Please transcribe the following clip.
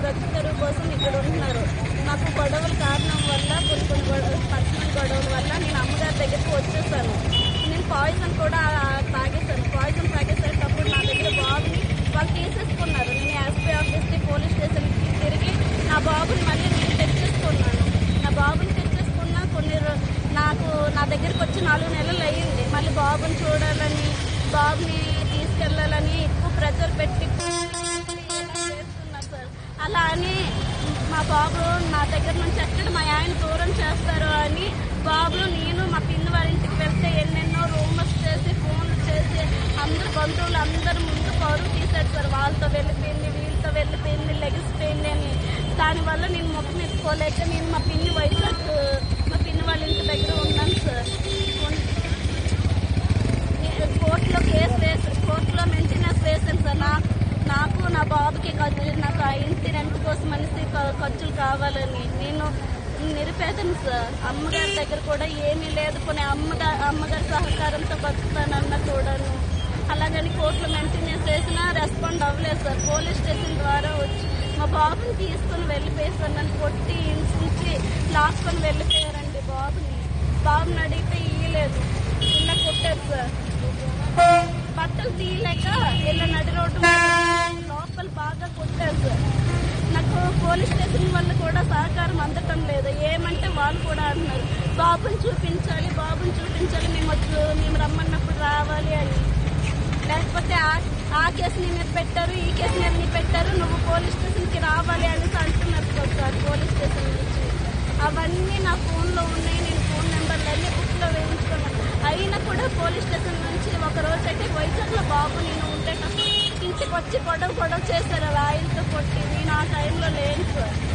బ్రతుకు తెరువు కోసం ఇక్కడ ఉంటున్నారు. నాకు గొడవల కారణం వల్ల కొన్ని కొన్ని గొడవ పర్సనల్ గొడవల వల్ల నేను అమ్మగారి దగ్గరికి వచ్చేసాను. నేను పాయిజన్ కూడా తాగేశాను. పాయిజన్ తాగేసేటప్పుడు నా దగ్గర బాబుని వాళ్ళు తీసేసుకున్నారు. నేను ఎస్పీ ఆఫీస్కి పోలీస్ స్టేషన్కి తిరిగి నా బాబుని మళ్ళీ నేను తెచ్చేసుకున్నాను. నా బాబుని తెచ్చేసుకున్న కొన్ని నాకు నా దగ్గరికి వచ్చి నాలుగు నెలలు అయ్యింది. మళ్ళీ బాబుని చూడాలని బాబుని తీసుకెళ్ళాలని మా బాబు నా దగ్గర నుంచి ఎక్కడ మా ఆయన దూరం చేస్తారు అని. బాబు నేను మా పిన్ని వాళ్ళ ఇంటికి వెళ్తే ఎన్నెన్నో రూమర్స్ చేసి ఫోన్లు చేసి అందరు బంధువులు అందరు ముందు పౌరు తీసాడు సార్. వాళ్ళతో వెళ్ళిపోయింది వీళ్ళతో వెళ్ళిపోయింది లెగిసిపోయింది అని. దానివల్ల నేను మొత్తం ఎత్తుకోలేక నేను మా పిన్ని వైజాగ్ మా పిన్ని వాళ్ళ ఇంటి దగ్గర ఉన్నాను సార్. కోర్టులో కేసు వేసి కోర్టులో మెయింటెనెన్స్ వేసాను సార్. నాకు నాకు నా బాబుకి ఇంటి రెంట్ కోసం అనేసి ఖర్చులు కావాలని. నేను నిరుపేదను సార్ అమ్మగారి దగ్గర కూడా ఏమీ లేదు. కొన్ని అమ్మగా అమ్మగారి సహకారంతో బతుకుతానన్న కూడాను. అలాగని కోర్టులో మెయింటెనెన్స్ చేసినా రెస్పాండ్ అవ్వలేదు సార్. పోలీస్ స్టేషన్ ద్వారా వచ్చి మా బాబుని తీసుకొని వెళ్ళిపోయేసారు నన్ను కొట్టి నుంచి లాక్కొని వెళ్ళిపోయారండి బాబుని. బాబుని అడిగితే ఇయ్యలేదు ఇలా కొట్టారు సార్ బట్టలు తీయలేక ఇలా నడి రోడ్డు మీద లోపల బాగా కొట్టారు సార్ నాకు పోలీస్ స్టేషన్ వల్ల కూడా సహకారం అందటం లేదు. ఏమంటే వాళ్ళు కూడా అంటున్నారు. బాబుని చూపించాలి బాబుని చూపించాలి మేము వచ్చి మేము రమ్మన్నప్పుడు రావాలి అని. లేకపోతే ఆ- ఆ కేసు నీ మీద పెట్టారు ఈ కేసు మీద నీ పెట్టారు నువ్వు పోలీస్ స్టేషన్కి రావాలి అని అంటున్నారు సార్ పోలీస్ స్టేషన్ నుంచి. అవన్నీ నా ఫోన్లో ఉన్నాయి నేను ఫోన్ నెంబర్లు అన్ని బుక్లో వేయించుకున్నాను అయినా కూడా పోలీస్ స్టేషన్ నుంచి ఒక రోజు అయితే వైజాగ్లో బాబు నేను ఉండేటప్పుడు ఇంటికి వచ్చి గొడవ గొడవ చేశారు ఆయనతో కొట్టి నేను ఆ టైంలో లేను సార్